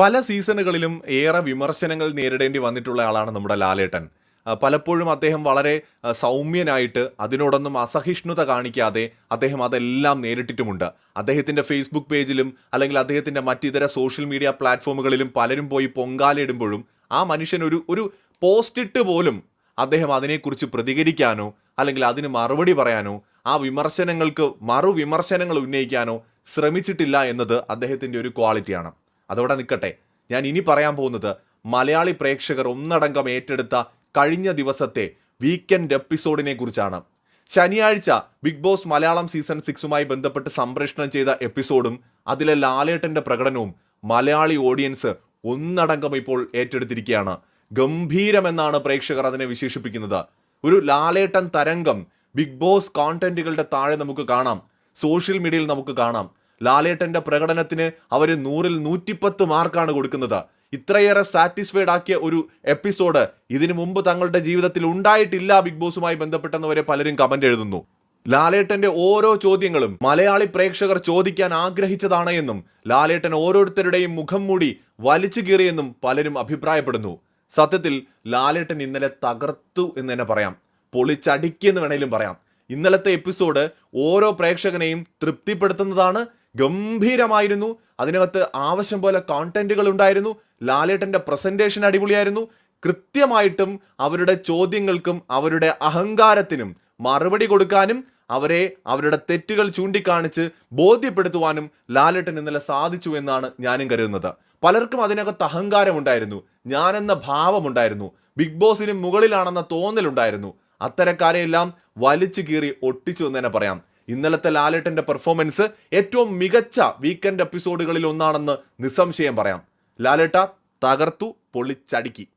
പല സീസണുകളിലും ഏറെ വിമർശനങ്ങൾ നേരിടേണ്ടി വന്നിട്ടുള്ള ആളാണ് നമ്മുടെ ലാലേട്ടൻ. പലപ്പോഴും അദ്ദേഹം വളരെ സൗമ്യനായിട്ട് അതിനോടൊന്നും അസഹിഷ്ണുത കാണിക്കാതെ അദ്ദേഹം അതെല്ലാം നേരിട്ടിട്ടുമുണ്ട്. അദ്ദേഹത്തിന്റെ ഫേസ്ബുക്ക് പേജിലും അല്ലെങ്കിൽ അദ്ദേഹത്തിന്റെ മറ്റിതര സോഷ്യൽ മീഡിയ പ്ലാറ്റ്ഫോമുകളിലും പലരും പോയി പൊങ്കാലയിടുമ്പോഴും ആ മനുഷ്യൻ ഒരു ഒരു പോസ്റ്റിട്ട് പോലും അദ്ദേഹം അതിനെക്കുറിച്ച് പ്രതികരിക്കാനോ അല്ലെങ്കിൽ അതിന് മറുപടി പറയാനോ ആ വിമർശനങ്ങൾക്ക് മറുവിമർശനങ്ങൾ ഉന്നയിക്കാനോ ശ്രമിച്ചിട്ടില്ല എന്നത് അദ്ദേഹത്തിന്റെ ഒരു ക്വാളിറ്റിയാണ് അതോടെ നിൽക്കട്ടെ. ഞാൻ ഇനി പറയാൻ പോകുന്നത് മലയാളി പ്രേക്ഷകർ ഒന്നടങ്കം ഏറ്റെടുത്ത കഴിഞ്ഞ ദിവസത്തെ വീക്കെൻഡ് എപ്പിസോഡിനെ കുറിച്ചാണ്. ശനിയാഴ്ച ബിഗ് ബോസ് മലയാളം സീസൺ സിക്സുമായി ബന്ധപ്പെട്ട് സംപ്രേഷണം ചെയ്ത എപ്പിസോഡും അതിലെ ലാലേട്ടന്റെ പ്രകടനവും മലയാളി ഓഡിയൻസ് ഒന്നടങ്കം ഇപ്പോൾ ഏറ്റെടുത്തിരിക്കുകയാണ്. ഗംഭീരമെന്നാണ് പ്രേക്ഷകർ അതിനെ വിശേഷിപ്പിക്കുന്നത്. ഒരു ലാലേട്ടൻ തരംഗം ബിഗ് ബോസ് കോണ്ടന്റുകളുടെ താഴെ നമുക്ക് കാണാം. സോഷ്യൽ മീഡിയയിൽ നമുക്ക് കാണാം. ലാലേട്ടന്റെ പ്രകടനത്തിന് അവർ നൂറിൽ നൂറ്റിപ്പത്ത് മാർക്കാണ് കൊടുക്കുന്നത്. ഇത്രയേറെ സാറ്റിസ്ഫൈഡ് ആക്കിയ ഒരു എപ്പിസോഡ് ഇതിനു മുമ്പ് തങ്ങളുടെ ജീവിതത്തിൽ ഉണ്ടായിട്ടില്ല ബിഗ് ബോസുമായി ബന്ധപ്പെട്ടെന്നവരെ പലരും കമന്റ് എഴുതുന്നു. ലാലേട്ടന്റെ ഓരോ ചോദ്യങ്ങളും മലയാളി പ്രേക്ഷകർ ചോദിക്കാൻ ആഗ്രഹിച്ചതാണ് എന്നും ലാലേട്ടൻ ഓരോരുത്തരുടെയും മുഖം മൂടി വലിച്ചു കീറിയെന്നും പലരും അഭിപ്രായപ്പെടുന്നു. സത്യത്തിൽ ലാലേട്ടൻ ഇന്നലെ തകർത്തു എന്ന് തന്നെ പറയാം. പൊളിച്ചടിക്കിയെന്ന് വേണേലും പറയാം. ഇന്നലത്തെ എപ്പിസോഡ് ഓരോ പ്രേക്ഷകനെയും തൃപ്തിപ്പെടുത്തുന്നതാണ് ഗംഭീരമായിരുന്നു. അതിനകത്ത് ആവശ്യം പോലെ കോണ്ടന്റുകൾ ഉണ്ടായിരുന്നു. ലാലേട്ടന്റെ പ്രസന്റേഷൻ അടിപൊളിയായിരുന്നു. കൃത്യമായിട്ടും അവരുടെ ചോദ്യങ്ങൾക്കും അവരുടെ അഹങ്കാരത്തിനും മറുപടി കൊടുക്കാനും അവരെ അവരുടെ തെറ്റുകൾ ചൂണ്ടിക്കാണിച്ച് ബോധ്യപ്പെടുത്തുവാനും ലാലേട്ടൻ ഇന്നലെ സാധിച്ചു എന്നാണ് ഞാനും കരുതുന്നത്. പലർക്കും അതിനകത്ത് അഹങ്കാരമുണ്ടായിരുന്നു. ഞാനെന്ന ഭാവമുണ്ടായിരുന്നു. ബിഗ് ബോസിന് മുകളിലാണെന്ന തോന്നലുണ്ടായിരുന്നു. അത്തരക്കാരെയെല്ലാം വലിച്ചു കീറി ഒട്ടിച്ചു എന്ന് തന്നെ പറയാം. ഇന്നലത്തെ ലാലേട്ടന്റെ പെർഫോമൻസ് ഏറ്റവും മികച്ച വീക്കെൻഡ് എപ്പിസോഡുകളിൽ ഒന്നാണെന്ന് നിസ്സംശയം പറയാം. ലാലേട്ട തകർത്തു പൊളിച്ചടുക്കി.